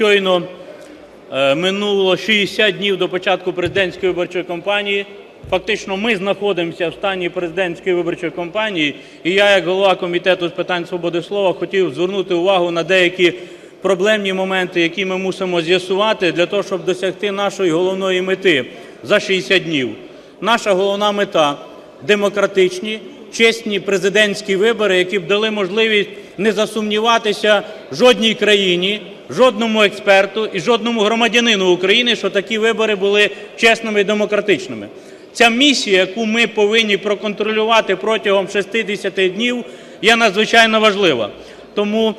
щойно е, минуло 60 днів до початку президентської виборчої кампанії. Фактично, ми знаходимося в стані президентської виборчої кампанії, і я, як голова комітету з питань свободи слова, хотів звернути увагу на деякі проблемні моменти, які ми мусимо з'ясувати для того, щоб досягти нашої головної мети за 60 днів. Наша головна мета демократичні, чесні президентські вибори, які б дали можливість не засумніватися жодній країні, жодному експерту і жодному громадянину України, що такі вибори були чесними і демократичними. Ця місія, яку ми повинні проконтролювати протягом 60 днів, є надзвичайно важлива. Тому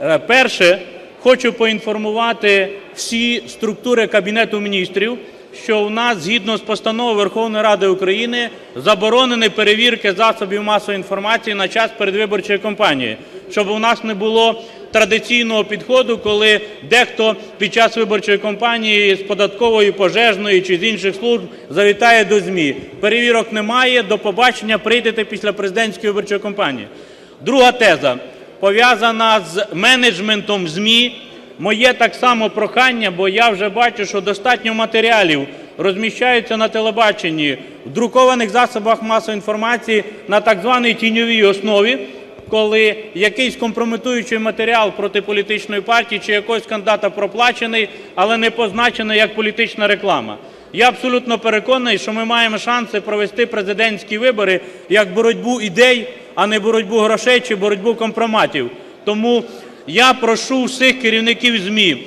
Е, Перше, хочу поінформувати всі структури Кабінету Міністрів, що у нас згідно з постановою Верховної Ради України заборонені перевірки засобів масової інформації на час передвиборчої кампанії, щоб у нас не було традиційного підходу, коли дехто під час виборчої кампанії з податкової, пожежної чи з інших служб завітає до ЗМІ. Перевірок немає. До побачення прийдете після президентської виборчої кампанії. Друга теза пов'язана з менеджментом ЗМІ. Моє так само прохання, бо я вже бачу, що достатньо матеріалів розміщаються на телебаченні, в друкованих засобах масової інформації на так званій тіньовій основі, коли якийсь компрометуючий матеріал проти політичної партії чи якогось кандидата проплачений, але не позначений як політична реклама. Я абсолютно переконаний, що ми маємо шанси провести президентські вибори як боротьбу ідей, а не боротьбу грошей чи боротьбу компроматів. Тому я прошу всіх керівників ЗМІ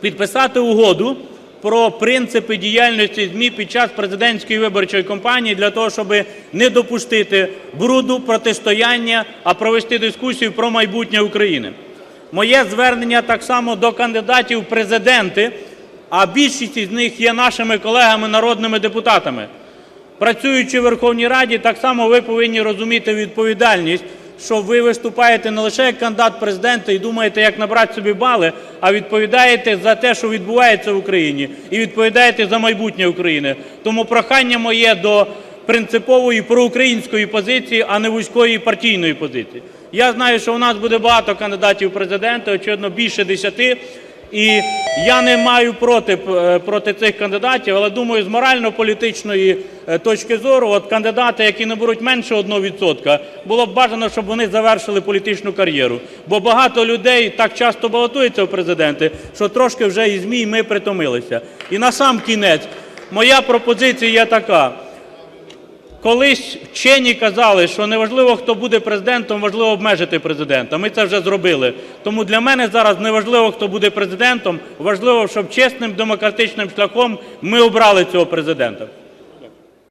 підписати угоду про принципи діяльності ЗМІ під час президентської виборчої кампанії для того, щоб не допустити бруду, протистояння, а провести дискусію про майбутнє України. Моє звернення так само до кандидатів в президенти, а більшість із них є нашими колегами народними депутатами. Працюючи в Верховній Раді, так само ви повинні розуміти відповідальність, що ви виступаєте не лише як кандидат в президенти і думаєте, як набрати собі бали, а відповідаєте за те, що відбувається в Україні, і відповідаєте за майбутнє України. Тому прохання моє до принципової проукраїнської позиції, а не вузької партійної позиції. Я знаю, що у нас буде багато кандидатів в президенти, очевидно, більше десяти. І я не маю проти, е, проти цих кандидатів, але думаю, з морально-політичної е, точки зору, от кандидати, які наберуть менше 1%, було б бажано, щоб вони завершили політичну кар'єру. Бо багато людей так часто балотуються в президенти, що трошки вже і ЗМІ, і ми притомилися. І на сам кінець, моя пропозиція є така. Колись вчені казали, що неважливо, хто буде президентом, важливо обмежити президента. Ми це вже зробили. Тому для мене зараз не важливо, хто буде президентом, важливо, щоб чесним демократичним шляхом ми обрали цього президента.